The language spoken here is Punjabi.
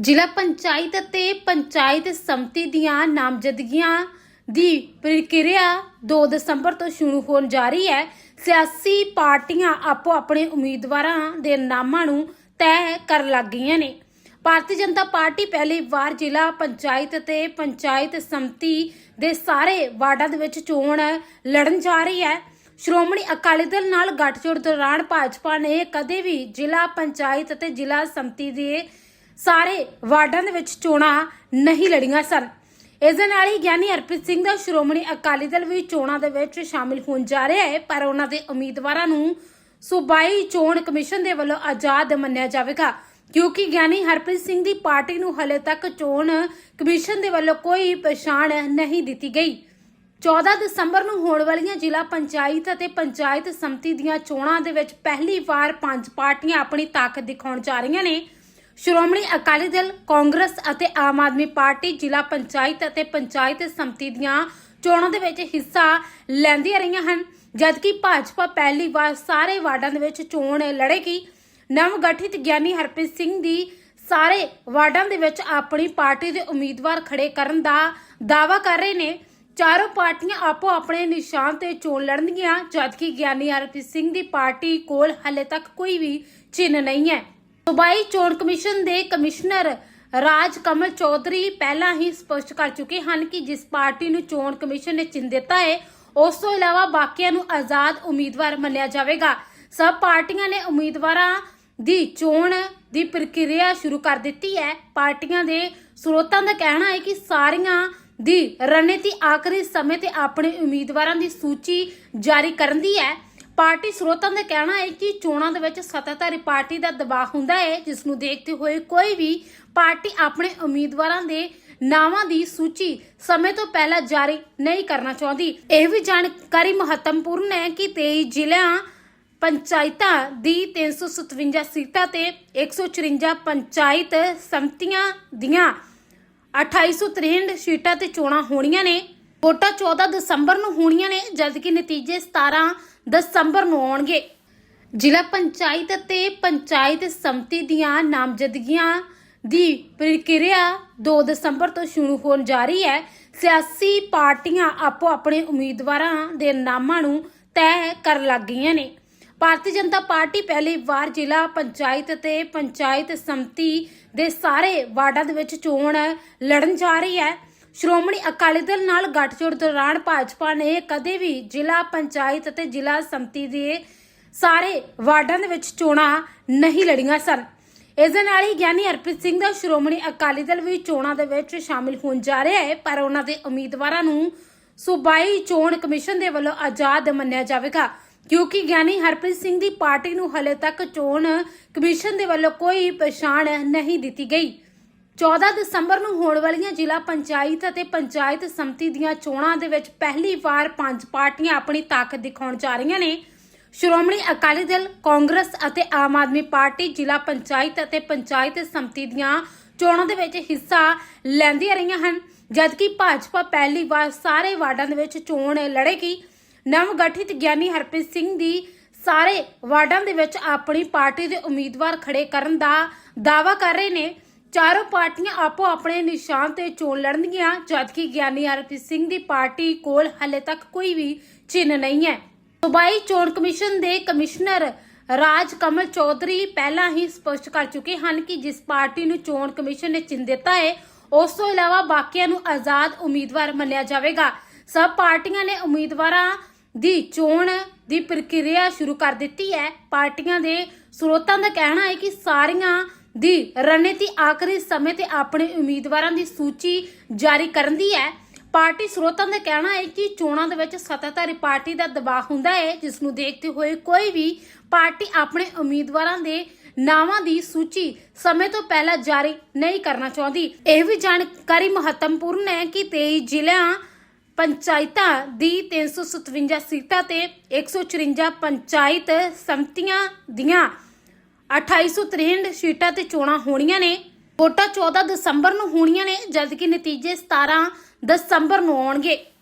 ਜ਼ਿਲ੍ਹਾ ਪੰਚਾਇਤ ਅਤੇ ਪੰਚਾਇਤ ਸੰਮਤੀ ਦੀਆਂ ਨਾਮਜ਼ਦਗੀਆਂ ਦੀ ਪ੍ਰਕਿਰਿਆ 2 ਦਸੰਬਰ ਤੋਂ ਸ਼ੁਰੂ ਹੋਣ ਜਾ ਰਹੀ ਹੈ। ਸਿਆਸੀ ਪਾਰਟੀਆਂ ਆਪੋ ਆਪਣੇ ਉਮੀਦਵਾਰਾਂ ਦੇ ਨਾਮਾਂ ਨੂੰ ਤੈਅ ਕਰਨ ਲੱਗ ਗਈਆਂ ਨੇ। ਭਾਰਤੀ ਜਨਤਾ ਪਾਰਟੀ ਪਹਿਲੀ ਵਾਰ ਜ਼ਿਲ੍ਹਾ ਪੰਚਾਇਤ ਤੇ ਪੰਚਾਇਤ ਸੰਮਤੀ ਦੇ ਸਾਰੇ ਵਾਰਡਾਂ ਦੇ ਵਿੱਚ ਚੋਣ ਲੜਨ ਜਾ ਰਹੀ ਹੈ। ਸ਼੍ਰੋਮਣੀ ਅਕਾਲੀ ਦਲ ਨਾਲ ਗੱਠਜੋੜ ਦੌਰਾਨ ਭਾਜਪਾ ਨੇ ਕਦੇ ਵੀ ਜ਼ਿਲ੍ਹਾ ਪੰਚਾਇਤ ਅਤੇ ਜ਼ਿਲ੍ਹਾ ਸੰਮਤੀ ਦੇ ਸਾਰੇ ਵਾਰਡਾਂ ਦੇ ਵਿੱਚ ਚੋਣਾਂ ਨਹੀਂ ਲੜੀਆਂ ਸਨ। ਇਸ ਦੇ ਨਾਲ ਹੀ ਗਿਆਨੀ ਹਰਪ੍ਰੀਤ ਸਿੰਘ ਦਾ ਸ਼੍ਰੋਮਣੀ ਅਕਾਲੀ ਦਲ ਵੀ ਚੋਣਾਂ ਦੇ ਵਿੱਚ ਸ਼ਾਮਿਲ ਹੋਣ ਜਾ ਰਿਹਾ ਹੈ, ਪਰ ਉਹਨਾਂ ਦੇ ਉਮੀਦਵਾਰਾਂ ਨੂੰ ਸੂਬਾਈ ਚੋਣ ਕਮਿਸ਼ਨ ਦੇ ਵੱਲੋਂ ਆਜ਼ਾਦ ਮੰਨਿਆ ਜਾਵੇਗਾ। ਕਿਉਂਕਿ ਗਿਆਨੀ ਹਰਪ੍ਰੀਤ ਸਿੰਘ ਦੀ ਪਾਰਟੀ ਨੂੰ ਹਲੇ ਤੱਕ ਚੋਣ ਕਮਿਸ਼ਨ ਦੇ ਵੱਲੋਂ ਕੋਈ ਪਛਾਣ ਨਹੀਂ ਦਿੱਤੀ ਗਈ। 14 ਦਸੰਬਰ ਨੂੰ ਹੋਣ ਵਾਲੀਆਂ ਜ਼ਿਲ੍ਹਾ ਪੰਚਾਇਤ ਅਤੇ ਪੰਚਾਇਤ ਸਮਿਤੀ ਦੀਆਂ ਚੋਣਾਂ ਦੇ ਵਿੱਚ ਪਹਿਲੀ ਵਾਰ ਪੰਜ ਪਾਰਟੀਆਂ ਆਪਣੀ ਤਾਕਤ ਦਿਖਾਉਣ ਜਾ ਰਹੀਆਂ ਨੇ। ਸ਼੍ਰੋਮਣੀ ਅਕਾਲੀ ਦਲ, ਕਾਂਗਰਸ ਅਤੇ ਆਮ ਆਦਮੀ ਪਾਰਟੀ ਜ਼ਿਲ੍ਹਾ ਪੰਚਾਇਤ ਅਤੇ ਪੰਚਾਇਤ ਸਮਿਤੀ ਦੀਆਂ ਚੋਣਾਂ ਦੇ ਵਿੱਚ ਹਿੱਸਾ ਲੈਂਦੀਆਂ ਰਹੀਆਂ ਹਨ। ਜਦਕਿ ਭਾਜਪਾ ਪਹਿਲੀ ਵਾਰ ਸਾਰੇ ਵਾਰਡਾਂ ਦੇ ਵਿੱਚ ਚੋਣ ਲੜੇਗੀ। ਨਵ ਗਠਿਤ ਗਿਆਨੀ ਹਰਪ੍ਰੀਤ ਸਿੰਘ ਦੀ ਸਾਰੇ ਵਾਰਡਾਂ ਦੇ ਵਿੱਚ ਆਪਣੀ ਪਾਰਟੀ ਦੇ ਉਮੀਦਵਾਰ ਖੜੇ ਕਰਨ ਦਾ ਦਾਅਵਾ ਕਰ ਰਹੇ ਨੇ। ਚਾਰੋਂ ਪਾਰਟੀਆਂ ਆਪੋ ਆਪਣੇ ਨਿਸ਼ਾਨ ਤੇ ਚੋਣ ਲੜਨਗੀਆਂ, ਜਦਕਿ ਗਿਆਨੀ ਹਰਪ੍ਰੀਤ ਸਿੰਘ ਦੀ ਪਾਰਟੀ ਕੋਲ ਹਲੇ ਤੱਕ ਕੋਈ ਵੀ ਚਿੰਨ੍ਹ ਨਹੀਂ ਹੈ। ਸੂਬਾਈ ਚੋਣ ਕਮਿਸ਼ਨ ਦੇ ਕਮਿਸ਼ਨਰ ਰਾਜ ਕਮਲ ਚੌਧਰੀ ਪਹਿਲਾਂ ਹੀ ਸਪਸ਼ਟ ਕਰ ਚੁੱਕੇ ਹਨ ਕਿ ਜਿਸ ਪਾਰਟੀ ਨੂੰ ਚੋਣ ਕਮਿਸ਼ਨ ਨੇ ਚਿੰਨ੍ਹ ਹੈ, ਉਸ ਤੋਂ ਇਲਾਵਾ ਬਾਕੀਆਂ ਨੂੰ ਆਜ਼ਾਦ ਉਮੀਦਵਾਰ ਮੰਨਿਆ ਜਾਵੇਗਾ। ਸਭ ਪਾਰਟੀਆਂ ਨੇ ਉਮੀਦਵਾਰਾਂ ਦੀ ਚੋਣ ਦੀ ਪ੍ਰਕਿਰਿਆ ਸ਼ੁਰੂ ਕਰ ਦਿੱਤੀ ਹੈ। ਪਾਰਟੀਆਂ ਦੇ ਸਰੋਤਾਂ ਦਾ ਕਹਿਣਾ ਹੈ ਕਿ ਸਾਰੀਆਂ ਦੀ ਰਣਨੀਤੀ ਆਖਰੀ ਸਮੇਂ ਤੇ ਆਪਣੇ ਉਮੀਦਵਾਰਾਂ ਦੀ ਸੂਚੀ ਜਾਰੀ ਕਰਨ ਦੀ ਹੈ। ਪਾਰਟੀ ਸਰੋਤਾਂ ਦਾ ਕਹਿਣਾ ਹੈ ਕਿ ਚੋਣਾਂ ਦੇ ਵਿੱਚ ਸੱਤਾਧਾਰੀ ਪਾਰਟੀ ਦਾ ਦਬਾਅ ਹੁੰਦਾ ਹੈ, ਜਿਸ ਨੂੰ ਦੇਖਦੇ ਹੋਏ ਕੋਈ ਵੀ ਪਾਰਟੀ ਆਪਣੇ ਉਮੀਦਵਾਰਾਂ ਦੇ ਨਾਵਾਂ ਦੀ ਸੂਚੀ ਸਮੇਂ ਤੋਂ ਪਹਿਲਾਂ ਜਾਰੀ ਨਹੀਂ ਕਰਨਾ ਚਾਹੁੰਦੀ। ਇਹ ਵੀ ਜਾਣਕਾਰੀ ਮਹੱਤਵਪੂਰਨ ਹੈ ਕਿ 23 ਜ਼ਿਲ੍ਹਿਆਂ ਪੰਚਾਇਤਾਂ ਦੀ 357 ਸੀਟਾਂ ਤੇ 154 ਪੰਚਾਇਤ ਸਮਤੀਆਂ ਦੀਆਂ 2863 ਸੀਟਾਂ ਤੇ ਚੋਣਾਂ ਹੋਣੀਆਂ ਨੇ। ਵੋਟਾਂ 14 ਦਸੰਬਰ ਨੂੰ ਹੋਣੀਆਂ ਨੇ, ਜਦਕਿ ਨਤੀਜੇ 17 ਦਸੰਬਰ ਨੂੰ ਆਉਣਗੇ। ਜ਼ਿਲ੍ਹਾ ਪੰਚਾਇਤ ਅਤੇ ਪੰਚਾਇਤ ਸਮਿਤੀ ਦੀਆਂ ਨਾਮਜ਼ਦਗੀਆਂ ਦੀ ਪ੍ਰਕਿਰਿਆ 2 ਦਸੰਬਰ ਤੋਂ ਸ਼ੁਰੂ ਹੋਣ ਜਾ ਰਹੀ ਹੈ। ਸਿਆਸੀ ਪਾਰਟੀਆਂ ਆਪੋ ਆਪਣੇ ਉਮੀਦਵਾਰਾਂ ਦੇ ਨਾਮਾਂ ਨੂੰ ਤੈਅ ਕਰਨ ਲੱਗ ਗਈਆਂ ਨੇ। ਭਾਰਤੀ ਜਨਤਾ ਪਾਰਟੀ ਪਹਿਲੀ ਵਾਰ ਜ਼ਿਲ੍ਹਾ ਪੰਚਾਇਤ ਅਤੇ ਪੰਚਾਇਤ ਸਮਿਤੀ ਦੇ ਸਾਰੇ ਵਾਰਡਾਂ ਦੇ ਵਿੱਚ ਚੋਣ ਲੜਨ ਜਾ ਰਹੀ ਹੈ। ਸ਼੍ਰੋਮਣੀ ਅਕਾਲੀ ਦਲ ਨਾਲ ਗੱਠਜੋੜ ਦੌਰਾਨ ਭਾਜਪਾ ਨੇ ਕਦੇ ਵੀ ਜ਼ਿਲ੍ਹਾ ਪੰਚਾਇਤ ਅਤੇ ਜ਼ਿਲ੍ਹਾ ਸਮਿਤੀ ਦੇ ਸਾਰੇ ਵਾਰਡਾਂ ਦੇ ਵਿੱਚ ਚੋਣਾਂ ਨਹੀਂ ਲੜੀਆਂ ਸਨ। ਇਸ ਦੇ ਨਾਲ ਹੀ ਗਿਆਨੀ ਹਰਪ੍ਰੀਤ ਸਿੰਘ ਦਾ ਸ਼੍ਰੋਮਣੀ ਅਕਾਲੀ ਦਲ ਵੀ ਚੋਣਾਂ ਦੇ ਵਿੱਚ ਸ਼ਾਮਿਲ ਹੋਣ ਜਾ ਰਿਹਾ ਹੈ, ਪਰ ਉਹਨਾਂ ਦੇ ਉਮੀਦਵਾਰਾਂ ਨੂੰ ਸੂਬਾਈ ਚੋਣ ਕਮਿਸ਼ਨ ਦੇ ਵੱਲੋਂ ਆਜ਼ਾਦ ਮੰਨਿਆ ਜਾਵੇਗਾ। ਕਿਉਂਕਿ ਗਿਆਨੀ ਹਰਪ੍ਰੀਤ ਸਿੰਘ ਦੀ ਪਾਰਟੀ ਨੂੰ ਹਲੇ ਤੱਕ ਚੋਣ ਕਮਿਸ਼ਨ ਦੇ ਵੱਲੋਂ ਕੋਈ ਪਛਾਣ ਨਹੀਂ ਦਿੱਤੀ ਗਈ। 14 ਦਸੰਬਰ ਨੂੰ ਹੋਣ ਵਾਲੀਆਂ ਜ਼ਿਲ੍ਹਾ ਪੰਚਾਇਤ ਅਤੇ ਪੰਚਾਇਤ ਸਮਿਤੀ ਦੀਆਂ ਚੋਣਾਂ ਦੇ ਵਿੱਚ ਪਹਿਲੀ ਵਾਰ ਪੰਜ ਪਾਰਟੀਆਂ ਆਪਣੀ ਤਾਕਤ ਦਿਖਾਉਣ ਜਾ ਰਹੀਆਂ ਨੇ। ਸ਼੍ਰੋਮਣੀ ਅਕਾਲੀ ਦਲ, ਕਾਂਗਰਸ ਅਤੇ ਆਮ ਆਦਮੀ ਪਾਰਟੀ ਜ਼ਿਲ੍ਹਾ ਪੰਚਾਇਤ ਅਤੇ ਪੰਚਾਇਤ ਸਮਿਤੀ ਦੀਆਂ ਚੋਣਾਂ ਦੇ ਵਿੱਚ ਹਿੱਸਾ ਲੈਂਦੀਆਂ ਰਹੀਆਂ ਹਨ, ਜਦਕਿ ਭਾਜਪਾ ਪਹਿਲੀ ਵਾਰ ਸਾਰੇ ਵਾਰਡਾਂ ਦੇ ਵਿੱਚ ਚੋਣ ਲੜੇਗੀ। ਨਵ ਗਠਿਤ ਗਿਆਨੀ ਹਰਪ੍ਰੀਤ ਸਿੰਘ ਦੀ ਸਾਰੇ ਵਾਰਡਾਂ ਦੇ ਵਿੱਚ ਆਪਣੀ ਪਾਰਟੀ ਦੇ ਉਮੀਦਵਾਰ ਖੜੇ ਕਰਨ ਦਾ ਦਾਅਵਾ ਕਰ ਰਹੇ ਨੇ। ਚਾਰੋਂ ਪਾਰਟੀਆਂ ਆਪੋ ਆਪਣੇ ਨਿਸ਼ਾਨ ਤੇ ਚੋਣ ਲੜਨਗੀਆਂ, ਜਦਕਿ ਗਿਆਨੀ ਹਰਪ੍ਰੀਤ ਸਿੰਘ ਦੀ ਪਾਰਟੀ ਕੋਲ ਹਲੇ ਤੱਕ ਕੋਈ ਵੀ ਚਿੰਨ੍ਹ ਨਹੀਂ ਹੈ। ਸੂਬਾਈ ਚੋਣ ਕਮਿਸ਼ਨ ਦੇ ਕਮਿਸ਼ਨਰ ਰਾਜ ਕਮਲ ਚੌਧਰੀ ਪਹਿਲਾਂ ਹੀ ਸਪਸ਼ਟ ਕਰ ਚੁੱਕੇ ਹਨ ਕਿ ਜਿਸ ਪਾਰਟੀ ਨੂੰ ਚੋਣ ਕਮਿਸ਼ਨ ਨੇ ਚਿੰਨ੍ਹ ਦਿੱਤਾ ਹੈ, ਉਸ ਤੋਂ ਇਲਾਵਾ ਬਾਕੀਆਂ ਨੂੰ ਆਜ਼ਾਦ ਉਮੀਦਵਾਰ ਮੰਨਿਆ ਜਾਵੇਗਾ। ਸਭ ਪਾਰਟੀਆਂ ਨੇ ਉਮੀਦਵਾਰਾਂ ਦੀ ਚੋਣ ਦੀ ਪ੍ਰਕਿਰਿਆ ਸ਼ੁਰੂ ਕਰ ਦਿੱਤੀ ਹੈ। ਪਾਰਟੀਆਂ ਦੇ ਸਰੋਤਾਂ ਦਾ ਕਹਿਣਾ ਹੈ ਕਿ ਸਾਰੀਆਂ ਦੀ ਰਣਨੀਤੀ ਆਖਰੀ ਸਮੇਂ ਤੇ ਆਪਣੇ ਉਮੀਦਵਾਰਾਂ ਦੀ ਸੂਚੀ ਜਾਰੀ ਕਰਨ ਦੀ ਹੈ। ਪਾਰਟੀ ਸਰੋਤਾਂ ਦਾ ਕਹਿਣਾ ਹੈ ਕਿ ਚੋਣਾਂ ਦੇ ਵਿੱਚ ਸੱਤਾਧਾਰੀ ਪਾਰਟੀ ਦਾ ਦਬਾਅ ਹੁੰਦਾ ਹੈ, ਜਿਸ ਨੂੰ ਦੇਖਦੇ ਹੋਏ ਕੋਈ ਵੀ ਪਾਰਟੀ ਆਪਣੇ ਉਮੀਦਵਾਰਾਂ ਦੇ ਨਾਵਾਂ ਦੀ ਸੂਚੀ ਸਮੇਂ ਤੋਂ ਪਹਿਲਾਂ ਜਾਰੀ ਨਹੀਂ ਕਰਨਾ ਚਾਹੁੰਦੀ। ਇਹ ਵੀ ਜਾਣਕਾਰੀ ਮਹੱਤਵਪੂਰਨ ਹੈ ਕਿ 23 ਜ਼ਿਲ੍ਹਿਆਂ ਪੰਚਾਇਤਾਂ ਦੀ 357 ਸੀਟਾਂ ਤੇ 154 ਪੰਚਾਇਤ ਸਮਿਤੀਆਂ ਦੀਆਂ 2863 ਸੀਟਾਂ ਤੇ ਚੋਣਾਂ ਹੋਣੀਆਂ ਨੇ। ਵੋਟਾਂ 14 ਦਸੰਬਰ ਨੂੰ ਹੋਣੀਆਂ ਨੇ, ਜਦਕਿ ਨਤੀਜੇ 17 ਦਸੰਬਰ ਨੂੰ ਆਉਣਗੇ।